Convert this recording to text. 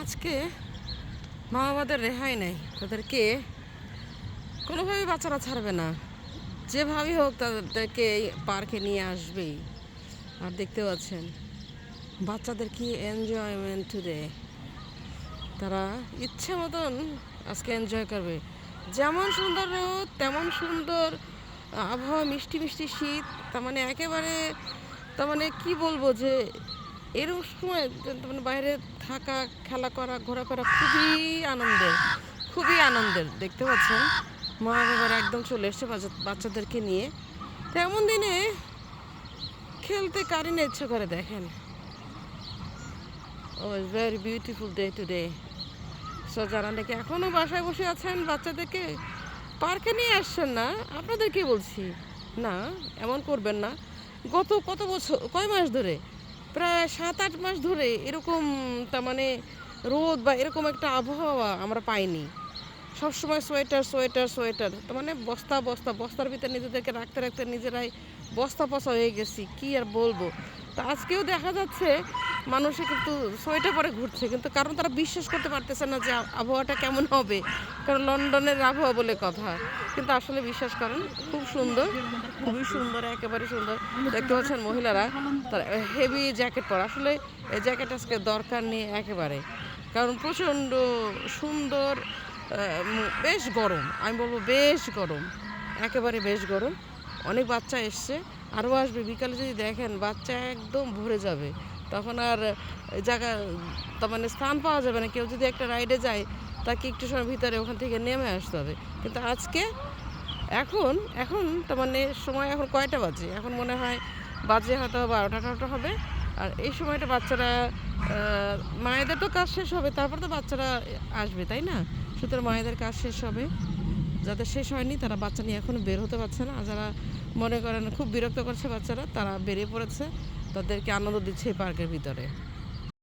আজকে মা বাবাদের রেহাই নেই। তাদেরকে কোনোভাবেই বাচ্চারা ছাড়বে না। যেভাবেই হোক তাদেরকে পার্কে নিয়ে আসবেই। আর দেখতে পাচ্ছেন, বাচ্চাদের কি এনজয়মেন্ট টুডে তারা ইচ্ছে মতন আজকে এনজয় করবে। যেমন সুন্দর রোদ, তেমন সুন্দর আবহাওয়া, মিষ্টি মিষ্টি শীত, তার মানে একেবারে, তার মানে কী বলব যে এরকম সময় মানে বাইরে থাকা, খেলা করা, ঘোরা করা খুবই আনন্দের খুবই আনন্দের, দেখতে পাচ্ছেন? মা বাবারা একদম চলে এসছে বাচ্চাদেরকে নিয়ে। তো এমন দিনে খেলতে কারি না ইচ্ছা করে, দেখেন। ও very beautiful day today so যারা নাকি এখনও বাসায় বসে আছেন বাচ্চাদেরকে, পার্কে নিয়ে আসছেন না? আপনাদেরকে বলছি, না, এমন করবেন না। গত কত বছর, কয় মাস ধরে? প্রায় সাত, আট মাস ধরে এরকম তা মানে রোদ বা এরকম একটা আবহাওয়া আমরা পাইনি। সবসময় সোয়েটার সোয়েটার সোয়েটার তো মানে বস্তা বস্তা, বস্তার ভিতরে নিজেদেরকে রাখতে রাখতে নিজেরাই বস্তা পচা হয়ে গেছি, কি আর বলব? তা আজকেও দেখা যাচ্ছে মানুষে কিন্তু সোয়েটার পরে ঘুরছে, কিন্তু কারণ তারা বিশ্বাস করতে পারতেছে না যে আবহাওয়াটা কেমন হবে। কারণ লন্ডনের আবহাওয়া বলে কথা। কিন্তু আসলে বিশ্বাস করেন, খুব সুন্দর, খুবই সুন্দর, একেবারে সুন্দর। দেখতে পাচ্ছেন মহিলারা, তারা হেভি জ্যাকেট পরা। আসলে এই জ্যাকেট আজকে দরকার নেই একেবারে। কারণ প্রচণ্ড সুন্দর বেশ গরম। আমি বলব বেশ গরম, একেবারে বেশ গরম। অনেক বাচ্চা এসছে। আরও আসবে। বিকালে যদি দেখেন বাচ্চা একদম ভরে যাবে, তখন আর জায়গা, তার মানে স্থান পাওয়া যাবে না। কেউ যদি একটা রাইডে যায়, তাকে একটু সময় ভিতরে ওখান থেকে নেমে আসতে হবে। কিন্তু আজকে, এখন এখন তার মানে সময় এখন কয়টা বাজে? এখন মনে হয় বাজে হয়তো বারোটা টারোটা হবে। আর এই সময়টা বাচ্চারা মায়েদের তো কাজ শেষ হবে, তারপর তো বাচ্চারা আসবে, তাই না? সুতরাং মায়েদের কাজ শেষ হবে। যাদের শেষ হয়নি, তারা বাচ্চা নিয়ে এখনও বের হতে পারছে না। আর যারা মনে করেন খুব বিরক্ত করছে বাচ্চারা, তারা বেরিয়ে পড়েছে। তাদেরকে আনন্দ দিচ্ছে এই পার্কের ভিতরে।